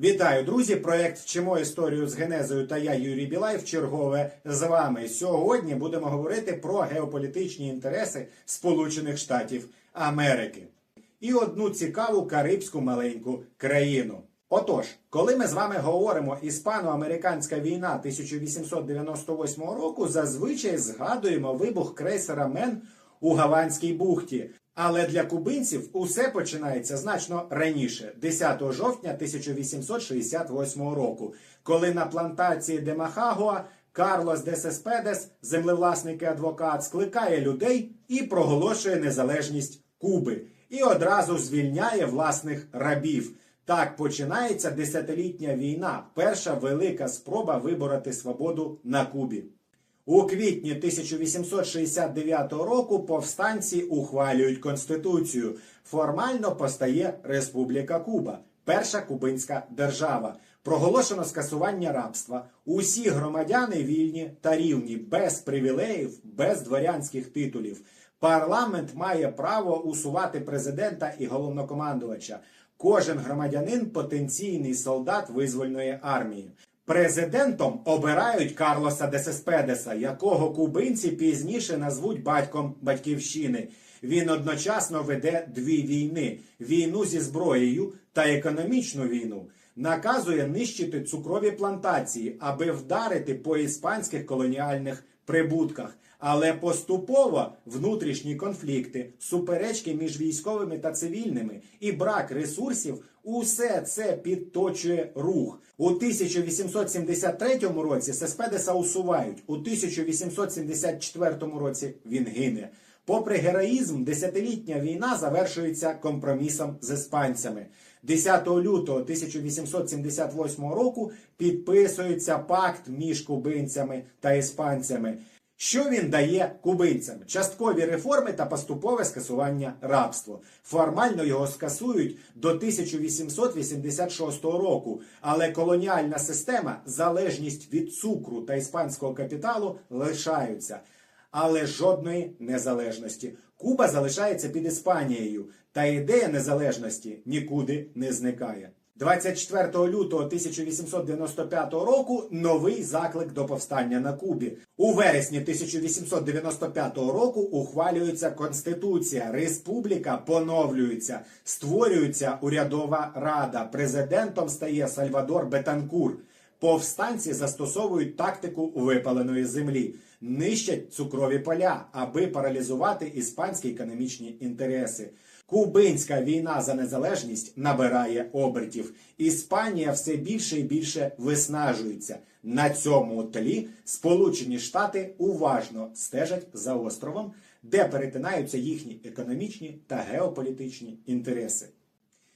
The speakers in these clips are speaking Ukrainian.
Вітаю, друзі! Проект Вчимо історію з генезою та я Юрій Білай в чергове з вами. Сьогодні будемо говорити про геополітичні інтереси Сполучених Штатів Америки і одну цікаву карибську маленьку країну. Отож, коли ми з вами говоримо іспано-американська війна 1898 року, зазвичай згадуємо вибух крейсера Мен у Гаванській бухті. Але для кубинців усе починається значно раніше, 10 жовтня 1868 року, коли на плантації Демахагуа Карлос де Сеспедес, землевласник і адвокат, скликає людей і проголошує незалежність Куби, і одразу звільняє власних рабів. Так починається десятилітня війна, перша велика спроба вибороти свободу на Кубі. У квітні 1869 року повстанці ухвалюють конституцію. Формально постає Республіка Куба, перша кубинська держава. Проголошено скасування рабства. Усі громадяни вільні та рівні, без привілеїв, без дворянських титулів. Парламент має право усувати президента і головнокомандувача. Кожен громадянин потенційний солдат визвольної армії. Президентом обирають Карлоса де Сеспедеса, якого кубинці пізніше назвуть батьком батьківщини. Він одночасно веде дві війни: війну зі зброєю та економічну війну. Наказує нищити цукрові плантації, аби вдарити по іспанських колоніальних прибутках. Але поступово внутрішні конфлікти, суперечки між військовими та цивільними і брак ресурсів усе це підточує рух. У 1873 році Сеспедеса усувають, у 1874 році він гине. Попри героїзм, десятилітня війна завершується компромісом з іспанцями. 10 лютого 1878 року підписується пакт між кубинцями та іспанцями. Що він дає кубинцям? Часткові реформи та поступове скасування рабства. Формально його скасують до 1886 року, але колоніальна система, залежність від цукру та іспанського капіталу лишаються. Але жодної незалежності. Куба залишається під Іспанією, та ідея незалежності нікуди не зникає. 24 лютого 1895 року новий заклик до повстання на Кубі. У вересні 1895 року ухвалюється конституція. Республіка поновлюється, створюється урядова рада. Президентом стає Сальвадор Бетанкур. Повстанці застосовують тактику випаленої землі, нищать цукрові поля, аби паралізувати іспанські економічні інтереси. Кубинська війна за незалежність набирає обертів. Іспанія все більше і більше виснажується. На цьому тлі Сполучені Штати уважно стежать за островом, де перетинаються їхні економічні та геополітичні інтереси.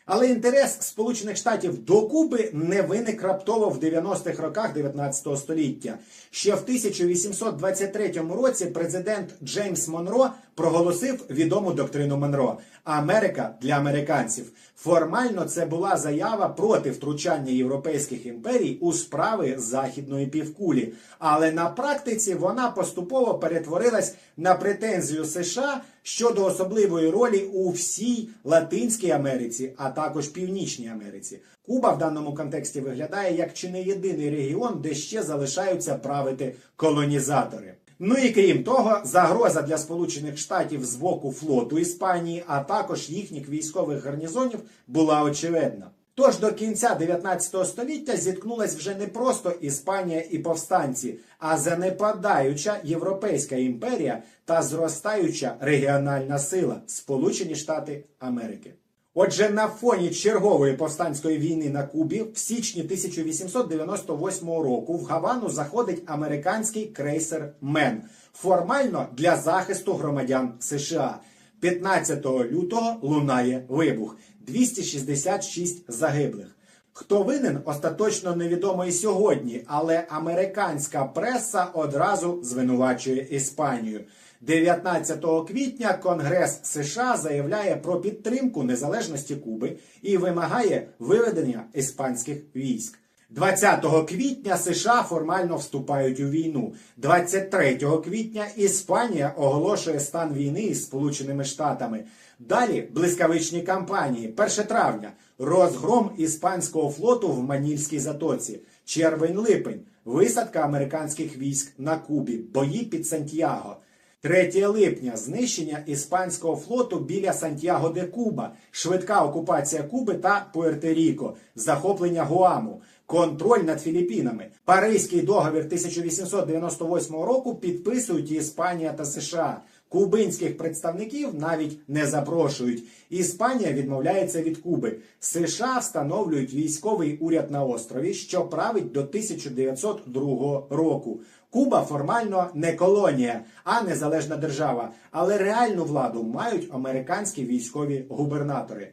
Але інтерес Сполучених Штатів до Куби не виник раптово в 90-х роках 19 століття. Ще в 1823 році президент Джеймс Монро проголосив відому доктрину Монро Америка для американців. Формально це була заява проти втручання європейських імперій у справи західної півкулі. Але на практиці вона поступово перетворилась на претензію США щодо особливої ролі у всій Латинській Америці, а також Північній Америці. Куба в даному контексті виглядає як чи не єдиний регіон, де ще залишаються правити колонізатори. Ну і крім того, загроза для Сполучених Штатів з боку флоту Іспанії, а також їхніх військових гарнізонів була очевидна. Тож до кінця 19 століття зіткнулась вже не просто Іспанія і повстанці, а занепадаюча Європейська імперія та зростаюча регіональна сила Сполучені Штати Америки. Отже, на фоні чергової повстанської війни на Кубі в січні 1898 року в Гавану заходить американський крейсер Мен формально для захисту громадян США. 15 лютого лунає вибух 266 загиблих. Хто винен, остаточно невідомо і сьогодні, але американська преса одразу звинувачує Іспанію. 19 квітня Конгрес США заявляє про підтримку незалежності Куби і вимагає виведення іспанських військ. 20 квітня США формально вступають у війну. 23 квітня Іспанія оголошує стан війни із Сполученими Штатами. Далі блискавичні кампанії. 1 травня. Розгром іспанського флоту в Манільській затоці. Червень-липень. Висадка американських військ на Кубі. Бої під Сантьяго. 3 липня знищення іспанського флоту біля Сантьяго де Куба, швидка окупація Куби та Пуерто-Ріко, захоплення Гуаму, контроль над Філіппінами. Паризький договір 1898 року підписують Іспанія та США. Кубинських представників навіть не запрошують. Іспанія відмовляється від Куби. США встановлюють військовий уряд на острові, що править до 1902 року. Куба формально не колонія, а незалежна держава, але реальну владу мають американські військові губернатори.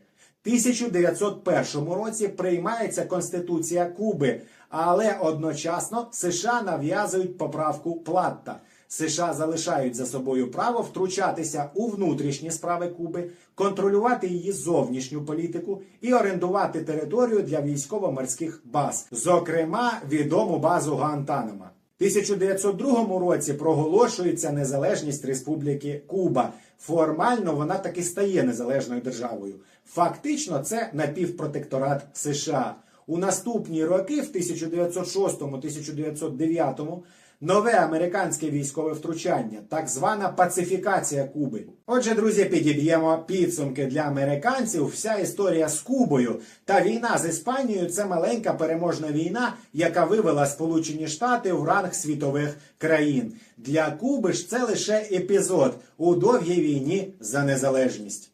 1901 році приймається Конституція Куби, але одночасно США нав'язують поправку Платта. США залишають за собою право втручатися у внутрішні справи Куби, контролювати її зовнішню політику і орендувати територію для військово-морських баз, зокрема відому базу Гуантанамо. В 1902 році проголошується незалежність Республіки Куба. Формально вона таки стає незалежною державою. Фактично, це напівпротекторат США. У наступні роки, в 1906-1909, нове американське військове втручання, так звана пацифікація Куби. Отже, друзі, підіб'ємо підсумки для американців. Вся історія з Кубою та війна з Іспанією це маленька переможна війна, яка вивела Сполучені Штати в ранг світових країн. Для Куби ж це лише епізод у довгій війні за незалежність.